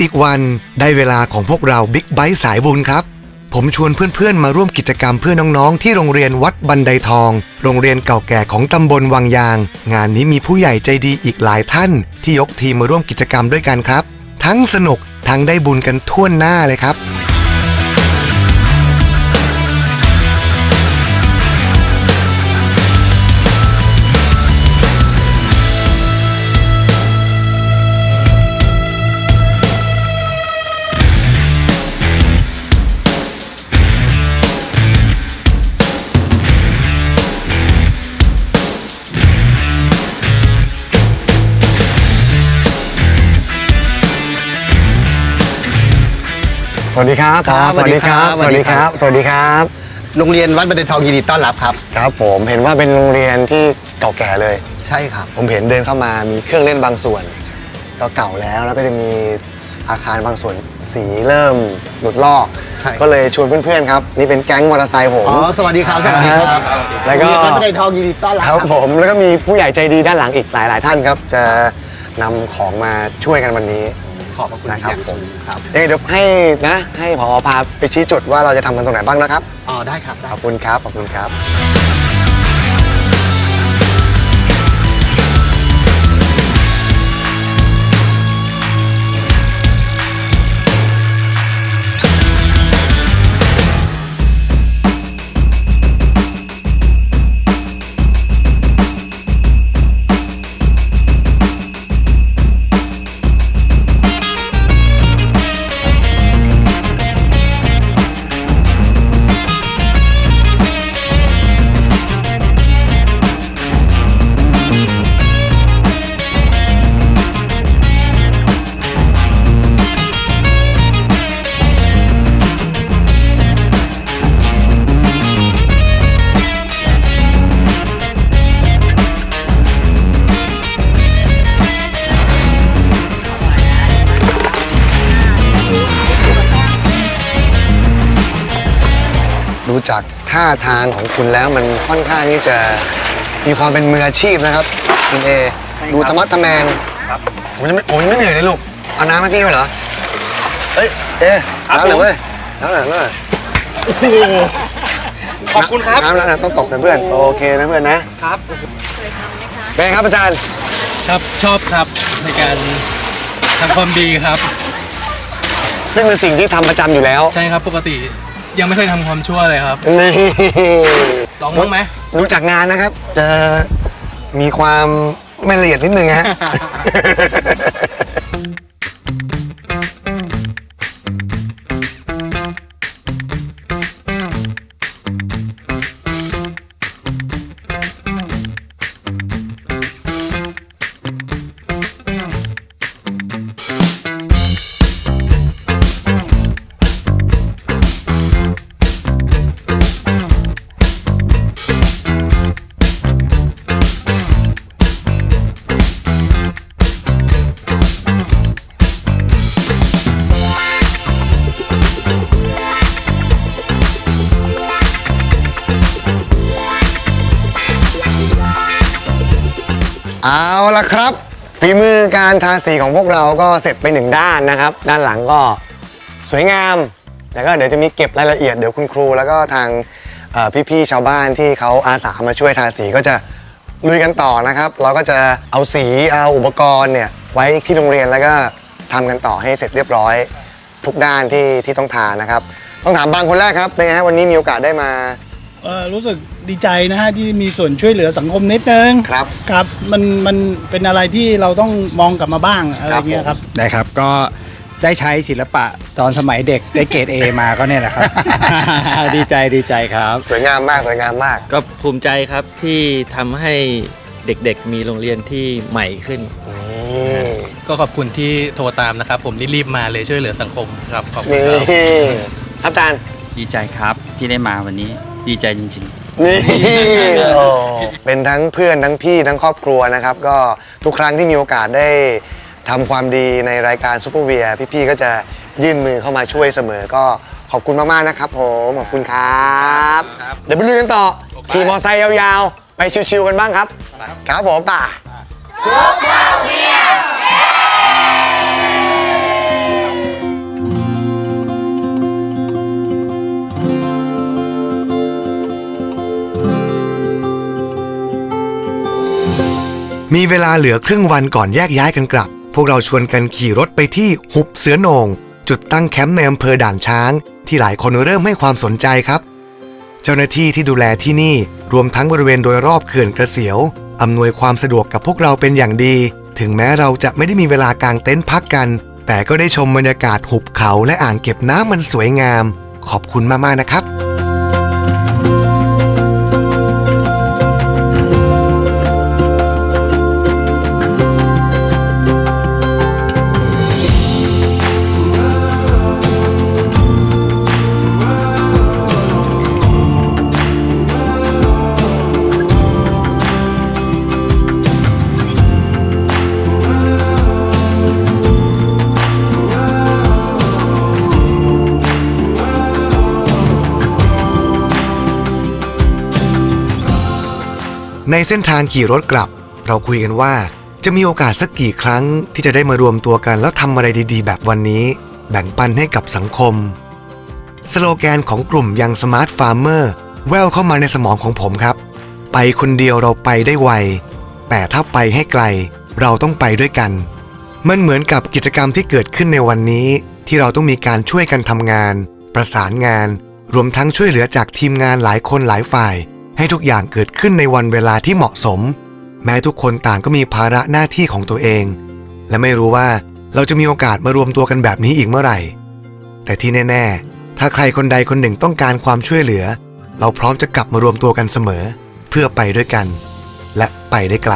อีกวันได้เวลาของพวกเราบิ๊กไบค์สายบุญครับ ผมชวนเพื่อนๆ มาร่วมกิจกรรมเพื่อน้องๆ ที่โรงเรียนวัดบันไดทอง โรงเรียนเก่าแก่ของตำบลวังยาง งานนี้มีผู้ใหญ่ใจดีอีกหลายท่าน ที่ยกทีมมาร่วมกิจกรรมด้วยกันครับ ทั้งสนุกทั้งได้บุญกันทั่วหน้าเลยครับ วัสดีครับครับ สวัสดีครับสสวัวัสสดีดีคครัรับบสวัสดีครับ โรงเรียนวัดบันไดทองยินดีต้อนรับครับ ครับผมเห็นว่าเป็นโรงเรียนที่เก่าแก่เลย ใช่ครับ ผมเห็นเดินเข้ามามีเครื่องเล่นบางส่วน ก็เก่าแล้วแล้วก็จะมีอาคารบางส่วนสีเริ่มหลุดลอก ใช่ ก็เลยชวนเพื่อนๆครับ นี่เป็นแก๊งมอเตอร์ไซค์ผม อ๋อสวัสดีครับสวัสดีครับแล้วก็ โรงเรียนวัดบันไดทองยินดีต้อนรับคครัรับบผมแล้วก็มีผู้ใหญ่ใจดีด้านหลังอีกหลาย ๆ ท่านครับ จะนำของมาช่วยกันวันนี้ ขอบพระคุณนะครับอย่างสูงครับเอ๊ะเดี๋ยวให้นะให้ผอพาไปชี้จุดว่าเราจะทำกันตรงไหนบ้างนะครับ อ๋อได้ครับได้ ขอบคุณครับ ขอบคุณครับ ท่าทางของคุณแล้วมันค่อนข้างที่จะมีความเป็นมืออาชีพนะครับคุณเอดูธรรมะทะแมงผมยังไม่ผมยังไม่เหนื่อยเลยลูกเอาน้ำให้พี่ด้วยเหรอเอ้ยเอน้ำหน่อยเว้ยน้ำหน่อยน้ำหน่อยขอบคุณครับน้ำแล้วนะต้องตกนะเพื่อนโอเคนะเพื่อนนะครับ เป็นไงครับอาจารย์ครับชอบครับในการทำความดีครับ ซึ่งเป็นสิ่งที่ทำประจำอยู่แล้ว ใช่ครับปกติ ยังไม่เคยทำความชั่วเลยครับ นี่ลองบ้างไหมดูจากงานนะครับ จะมีความไม่ละเอียดนิดนึงฮะ ละครับ ฝีมือการทาสีของพวกเราก็เสร็จไปหนึ่งด้านนะครับ ด้านหลังก็สวยงาม แล้วก็เดี๋ยวจะมีเก็บรายละเอียดเดี๋ยวคุณครู แล้วก็ทางพี่ๆชาวบ้านที่เขาอาสามาช่วยทาสีก็จะลุยกันต่อนะครับ เราก็จะเอาสีเอาอุปกรณ์เนี่ยไว้ที่โรงเรียนแล้วก็ทำกันต่อให้เสร็จเรียบร้อย ทุกด้านที่ที่ต้องทานะครับ ต้องถามบางคนแรกครับเป็นไงฮะวันนี้มีโอกาสได้มา เอ่อรู้สึกดีใจนะฮะที่มีส่วนช่วยเหลือสังคมนิดนึงครับ ครับมันมันเป็นอะไรที่เราต้องมองกลับมาบ้างอะไรเงี้ยครับได้ครับก็ได้ใช้ศิลปะตอนสมัยเด็กได้เกรด A มาก็เนี่ยแหละครับ ดีใจดีใจครับ สวยงามมากสวยงามมาก ก็ภูมิใจครับที่ทำให้เด็กๆ มีโรงเรียนที่ใหม่ขึ้นนี่ก็ขอบคุณที่โทรตามนะครับ ผมนี่รีบมาเลยช่วยเหลือสังคมครับ ขอบคุณนี่ ครับครับอาจารย์ ดีใจครับที่ได้มาวันนี้ ดีใจจริงๆนี่โอ้เป็นทั้งเพื่อนทั้งพี่ทั้งครอบครัวนะครับ ก็ทุกครั้งที่มีโอกาสได้ทำความดีในรายการซูเปอร์เวียพี่ๆก็จะยื่นมือเข้ามาช่วยเสมอก็ขอบคุณมากๆนะครับผมขอบคุณครับเดี๋ยวไปลุยกันต่อขี่มอเตอร์ไซค์ยาวๆ ไปชิวๆกันบ้างครับ ครับผมป่ะ มีเวลาเหลือครึ่งวันก่อนแยกย้ายกันกลับ พวกเราชวนกันขี่รถไปที่หุบเสือโหนงจุดตั้งแคมป์ในอำเภอด่านช้าง ที่หลายคนเริ่มให้ความสนใจครับ เจ้าหน้าที่ที่ดูแลที่นี่รวมทั้งบริเวณโดยรอบเขื่อนกระเสียวอำนวยความสะดวกกับพวกเราเป็นอย่างดี ถึงแม้เราจะไม่ได้มีเวลากางเต็นท์พักกัน แต่ก็ได้ชมบรรยากาศหุบเขาและอ่างเก็บน้ำมันสวยงาม ขอบคุณมากๆนะครับ ในเส้นทางขี่รถกลับ เราคุยกันว่า จะมีโอกาสสักกี่ครั้งที่จะได้มารวมตัวกันแล้วทำอะไรดีๆ แบบวันนี้ แบ่งปันให้กับสังคม สโลแกนของกลุ่มยังสมาร์ทฟาร์มเมอร์แววเข้ามาในสมองของผมครับ ไปคนเดียวเราไปได้ไว แต่ถ้าไปให้ไกล เราต้องไปด้วยกัน มันเหมือนกับกิจกรรมที่เกิดขึ้นในวันนี้ ที่เราต้องมีการช่วยกันทำงาน ประสานงาน รวมทั้งช่วยเหลือจากทีมงานหลายคนหลายฝ่าย ให้ทุกอย่างเกิดขึ้นในวันเวลาที่เหมาะสม แม้ทุกคนต่างก็มีภาระหน้าที่ของตัวเอง และไม่รู้ว่าเราจะมีโอกาสมารวมตัวกันแบบนี้อีกเมื่อไหร่ แต่ที่แน่ ๆ ถ้าใครคนใดคนหนึ่งต้องการความช่วยเหลือ เราพร้อมจะกลับมารวมตัวกันเสมอ เพื่อไปด้วยกัน และไปได้ไกล